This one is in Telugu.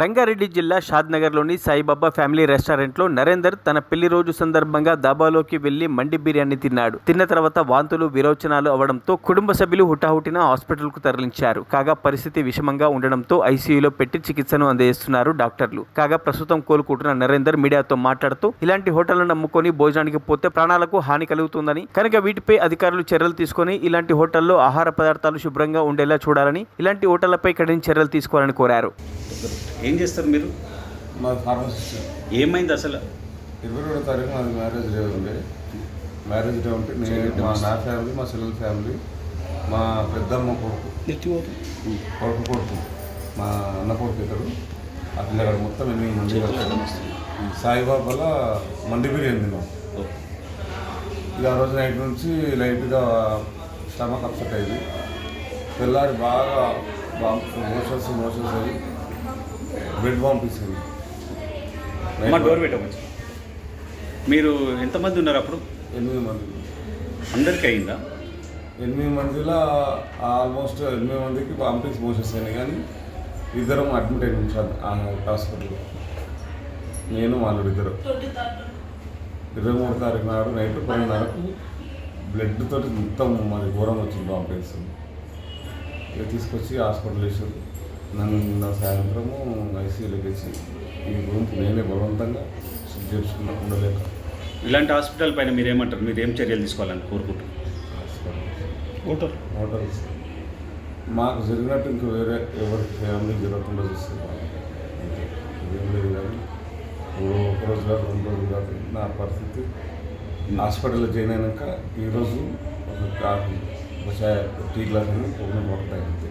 రంగారెడ్డి జిల్లా షాద్నగర్లోని సాయిబాబా ఫ్యామిలీ రెస్టారెంట్లో నరేందర్ తన పెళ్ళి రోజు సందర్భంగా దాబాలోకి వెళ్ళి మండి బిర్యానీ తిన్నాడు. తిన్న తర్వాత వాంతులు విరోచనాలు అవడంతో కుటుంబ సభ్యులు హుటాహుటిన హాస్పిటల్కు తరలించారు. కాగా పరిస్థితి విషమంగా ఉండడంతో ఐసీయూలో పెట్టి చికిత్సను అందజేస్తున్నారు డాక్టర్లు. కాగా ప్రస్తుతం కోలుకుంటున్న నరేందర్ మీడియాతో మాట్లాడుతూ ఇలాంటి హోటళ్ళను నమ్ముకొని భోజనానికి పోతే ప్రాణాలకు హాని కలుగుతుందని కనుక వీటిపై అధికారులు చర్యలు తీసుకొని ఇలాంటి హోటల్లో ఆహార పదార్థాలు శుభ్రంగా ఉండేలా చూడాలని ఇలాంటి హోటళ్ళపై కఠిన చర్యలు తీసుకోవాలని కోరారు. ఏం చేస్తారు మీరు? మా ఫార్మసిస్ట్ ఏమైంది అసలు? ఇరవై రెండో తారీఖు మాది మ్యారేజ్ డే ఉండే మ్యారేజ్ డే ఉంటే నేను మా నా ఫ్యామిలీ మా చెల్లెల ఫ్యామిలీ మా పెద్దమ్మ కొడుకు కొడుకు? కొడుకు మా అన్న కొడుకు ఇతడు ఆ పిల్లగాడు మొత్తం ఎనిమిది మంది సాయిబాబాల మండి బిర్యానీ తిన్నాం. ఇక ఆ రోజు నైట్ నుంచి లైట్గా స్టమక్ అప్సెట్ అయింది. తెల్లారి బాగా మోషన్స్ మోషన్స్ అయ్యి బ్లడ్ పంపించింది మా డోర్ పెట్టవచ్చు మీరు ఎంతమంది ఉన్నారు అప్పుడు? ఎనిమిది మంది. అందరికీ అయిందా? ఎనిమిది మందిలో ఆల్మోస్ట్ ఎనిమిది మందికి పంపించి మోసేసాను కానీ ఇద్దరం అడ్మిట్ అయిన హాస్పిటల్లో నేను వాళ్ళు ఇద్దరు. ఇరవై మూడు తారీఖు నాడు నైట్ పన్నెండున్నరకు బ్లడ్ తోటి మొత్తం మాది ఘోరం వచ్చింది ఇక తీసుకొచ్చి హాస్పిటల్ వేసారు నన్ను నిన్న సాయంత్రము ఐసీయూలోకి వచ్చి ఈ రూమ్కి నేనే బలవంతంగా షిఫ్ట్ చేసుకున్నా ఉండలేక. ఇలాంటి హాస్పిటల్ పైన మీరు ఏమంటారు మీరు ఏం చర్యలు తీసుకోవాలని కోరుకుంటారు హాస్పిటల్ హోటల్స్ మాకు జరిగినట్టు ఇంకా వేరే ఎవరికి ఫ్యామిలీ జరగకుండా చూస్తున్నాం ఇదేం లేదు కానీ ఇప్పుడు ఒక రోజు కాదు రెండు రోజులు కాదు నా పరిస్థితి. హాస్పిటల్లో జాయిన్ అయినాక ఈరోజు ఒక కాఫీ ఒక చాయ్ టీ గ్లాస్ ఒక వాటర్ తాగింది